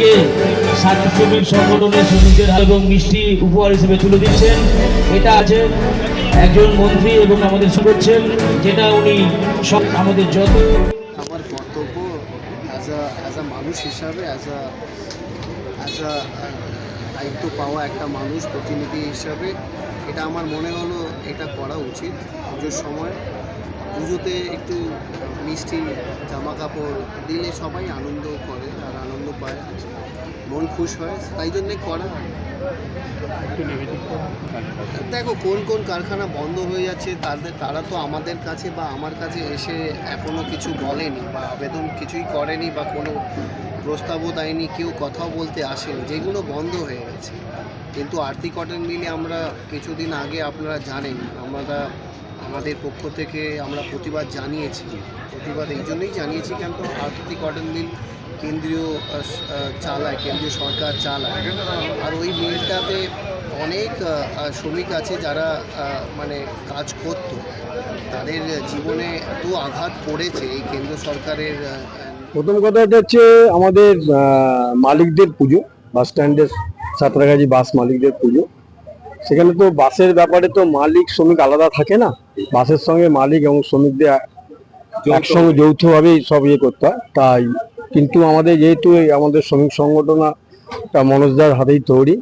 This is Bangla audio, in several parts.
আজকে শ্রমিক সংগঠনের শ্রমিকদের এবং মিষ্টি উপহার হিসেবে তুলে দিচ্ছেন। এটা আছে একজন মন্ত্রী এবং আমাদের করছেন যেটা উনি সব আমাদের যত আমার কর্তব্য অ্যাজ অ্যাজ আ মানুষ হিসাবে অ্যাজ অ্যাজ আ দায়িত্ব পাওয়া একটা মানুষ, প্রতিনিধি হিসাবে, এটা আমার মনে হলো এটা করা উচিত পুজোর সময়। পুজোতে একটু মিষ্টি জামা কাপড় দিলে সবাই আনন্দ করে, আর আনন্দ পায়। মন খুশ হয়, তাই জন্যে করা। দেখো, কোন কোন কারখানা বন্ধ হয়ে যাচ্ছে, তাদের, তারা তো আমাদের কাছে বা আমার কাছে এসে এখনও কিছু বলেনি বা আবেদন কিছুই করেনি বা কোনো প্রস্তাবও দেয়নি, কেউ কথাও বলতে আসেনি, যেগুলো বন্ধ হয়ে গেছে। কিন্তু আর্থিক কটন মিলে আমরা কিছুদিন আগে আপনারা জানেন, আমরা আমাদের পক্ষ থেকে আমরা প্রতিবাদ জানিয়েছি। প্রতিবাদ এই জন্যই জানিয়েছি কেন তো আর্থিক কটন মিল কেন্দ্রীয় চালায়, কেন্দ্রীয় সরকার চালায়। আর ওই মিলটাতে অনেক শ্রমিক আছে যারা মানে কাজ করতো। তাদের জীবনে এত আঘাত পড়েছে এই কেন্দ্র সরকারের প্রথম কথাটা হচ্ছে আমাদের মালিকদের পুজো, বাস স্ট্যান্ডের সাঁতরাগাছি বাস মালিকদের পুজো। সেখানে তো বাসের ব্যাপারে তো মালিক শ্রমিক আলাদা থাকে না। বাসের সঙ্গে মালিক এবং শ্রমিকদের এক- একসঙ্গে যৌথভাবেই সব ইয়ে করতে হয় তাই। কিন্তু আমাদের যেহেতু আমাদের শ্রমিক সংগঠনটা মনোজদার হাতেই তৈরি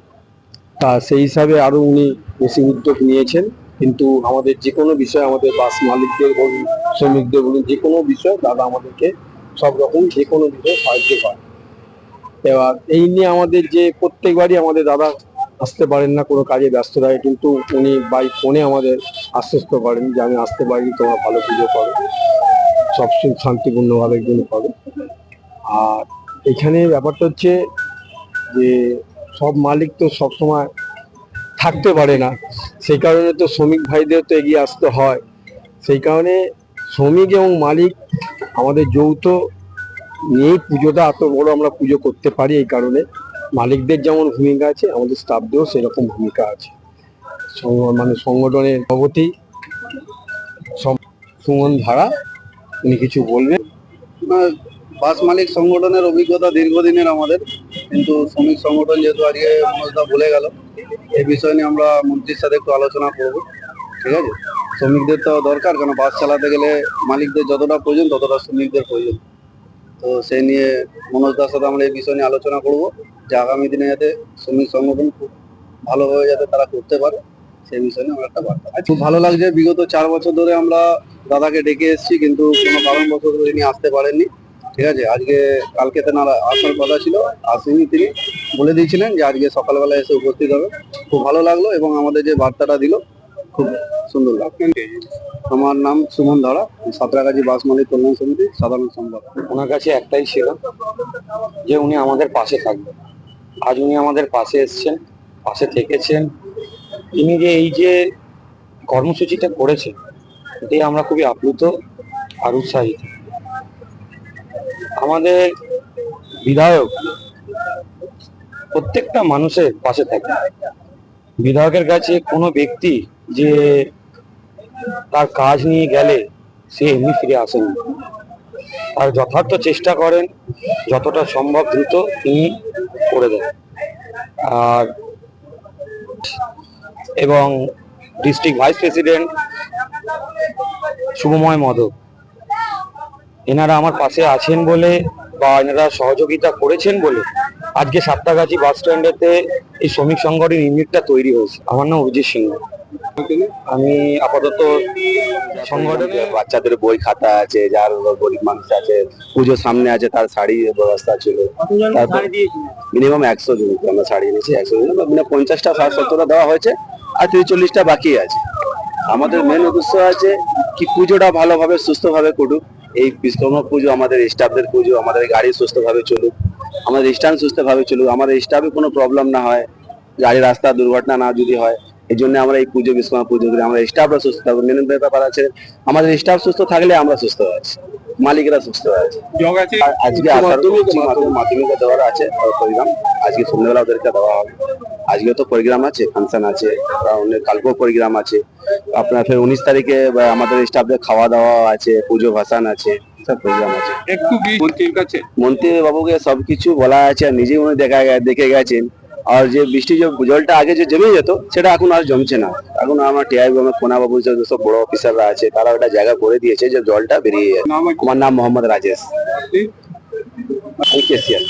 তা সেই হিসাবে আরও উনি বেশি উদ্যোগ নিয়েছেন। কিন্তু আমাদের যে কোনো বিষয় আমাদের বাস মালিকদের বলুন শ্রমিকদের বলুন যে কোনো বিষয় দাদা আমাদেরকে সব রকম যে কোনো বিষয়ে সাহায্য করে। এবার এই নিয়ে আমাদের যে প্রত্যেকবারই আমাদের দাদা আসতে পারেন না, কোনো কাজে ব্যস্ত থাকে, কিন্তু উনি বাই ফোনে আমাদের আশ্বস্ত করেন যে আমি আসতে পারি তোমরা ভালো পুজো করো। সব শান্তিপূর্ণভাবে একদিন করো। আর এখানে ব্যাপারটা হচ্ছে যে সব মালিক তো সবসময় থাকতে পারে না। সেই কারণে তো শ্রমিক ভাইদের তো এগিয়ে আসতে হয়। সেই কারণে শ্রমিক এবং মালিক আমাদের যৌথ নিয়েই পুজোটা এত বড় আমরা পুজো করতে পারি এই কারণে। মালিকদের যেমন ভূমিকা আছে, আমাদের স্টাফদেরও সেরকম ভূমিকা আছে। মানে সংগঠনের সভাপতি সম- সুমন ধারা, উনি কিছু বলবেন? বাস মালিক সংগঠনের অভিজ্ঞতা দীর্ঘদিনের আমাদের, কিন্তু শ্রমিক সংগঠন যেহেতু আজকে মনোজদা ভুলে গেল, এই বিষয় নিয়ে আমরা মন্ত্রীর সাথে একটু আলোচনা করব, ঠিক আছে? শ্রমিকদের তো দরকার, কেন বাস চালাতে গেলে মালিকদের যতটা প্রয়োজন, ততটা শ্রমিকদের প্রয়োজন। তো সেই নিয়ে মনোজদার সাথে আমরা এই বিষয় নিয়ে আলোচনা করব যে আগামী দিনে যাতে শ্রমিক সংগঠন খুব ভালোভাবে যাতে তারা করতে পারে, সেই বিষয় নিয়ে আমরা একটা বার্তা খুব ভালো লাগছে, বিগত চার বছর ধরে আমরা দাদাকে ডেকে এসেছি, কিন্তু কোনো কারণবশত তিনি আসতে পারেননি। ঠিক আছে, আজকে কালকে তেনার আসার কথা ছিল আসেনি তিনি। বলে দিয়েছিলেন যে আজকে সকালবেলা এসে উপস্থিত হবে। খুব ভালো লাগল এবং আমাদের যে বার্তাটা দিল, খুব সুন্দর আমার নাম সুমন ধরা সাঁতরাগাছি বাস মালিক কল্যাণ সমিতি, সাধারণ সম্পাদক। ওনার কাছে একটাই ছিল যে উনি আমাদের পাশে থাকবেন। আজ উনি আমাদের পাশে এসেছেন, পাশে থেকেছেন। তিনি যে এই যে কর্মসূচিটা করেছেন, এতে আমরা খুবই আপ্লুত আর উৎসাহিত। আমাদের বিধায়ক প্রত্যেকটা মানুষের পাশে থাকে। বিধায়কের কাছে কোনো ব্যক্তি যে তার কাজ নিয়ে গেলে সে এমনি ফিরে আসেন আর যথার্থ চেষ্টা করেন, যতটা সম্ভব দ্রুত তিনি করে দেন। আর এবং district vice president Subhamoy Modak এনারা আমার পাশে আছেন বলে বা এনারা সহযোগিতা করেছেন বলে আজকে সাতটাগাছি বাস স্ট্যান্ডেতে এই শ্রমিক সংগঠন ইউনিটটা তৈরি হয়েছে। আমার নাম অভিজিৎ সিংহ। আমি আপাতত সংগঠনে? বাচ্চাদের বই খাতা আছে যার গরিব মানুষ আছে পুজো সামনে আছে তার শাড়ি ব্যবস্থা ছিল। তারপর মিনিমাম একশো জন আমরা শাড়ি এনেছি একশো জন। মানে পঞ্চাশটা ষাট সত্তরটা দেওয়া হয়েছে আর তিরিশ চল্লিশটা বাকি আছে। আমাদের মেন উদ্দেশ্য আছে কি পুজোটা ভালোভাবে সুস্থভাবে করুক। এই বিশ্বকর্মা পুজো আমাদের স্টাফদের পুজো আমাদের গাড়ি সুস্থভাবে চলুক। আমাদের স্ট্যান্ড সুস্থভাবে চলুক। আমাদের স্টাফে কোনো প্রবলেম না হয়। গাড়ি রাস্তা দুর্ঘটনা না যদি হয় এই জন্য আমরা এই পুজো বিশ্বকর্মা পুজো করি আমরা স্টাফরা সুস্থ থাকব মেন ব্যাপার আছে আমাদের স্টাফ সুস্থ থাকলে আমরা সুস্থ আছি। মালিকরা সুস্থ আছে। আজকে মাধ্যমিক দেওয়ার আছে প্রোগ্রাম আজকে সন্ধ্যাবেলা ওদেরকে দেওয়া হবে। আজকে তো প্রোগ্রাম আছে ফাংশন আছে অনেক কালকেও প্রোগ্রাম আছে। আপনার ফের উনিশ তারিখে আমাদের স্টাফদের খাওয়া দাওয়া আছে পুজো ভাসান আছে ব্যবস্থার প্রোগ্রাম আছে। একটু মন্ত্রীর কাছে। মন্ত্রী বাবুকে সবকিছু বলা আছে আর নিজেই উনি দেখা দেখে গেছেন। আর যে বৃষ্টি যে জলটা আগে যে জমে যেত সেটা এখন আর জমছে না। এখন আমার টিআই বাবু কোনা বাবু যে সব বড় অফিসাররা আছে তারা ওটা জায়গা করে দিয়েছে যে জলটা বেরিয়ে যায়। আমার নাম মোহাম্মদ রাজেশ। আমি কেসিয়ার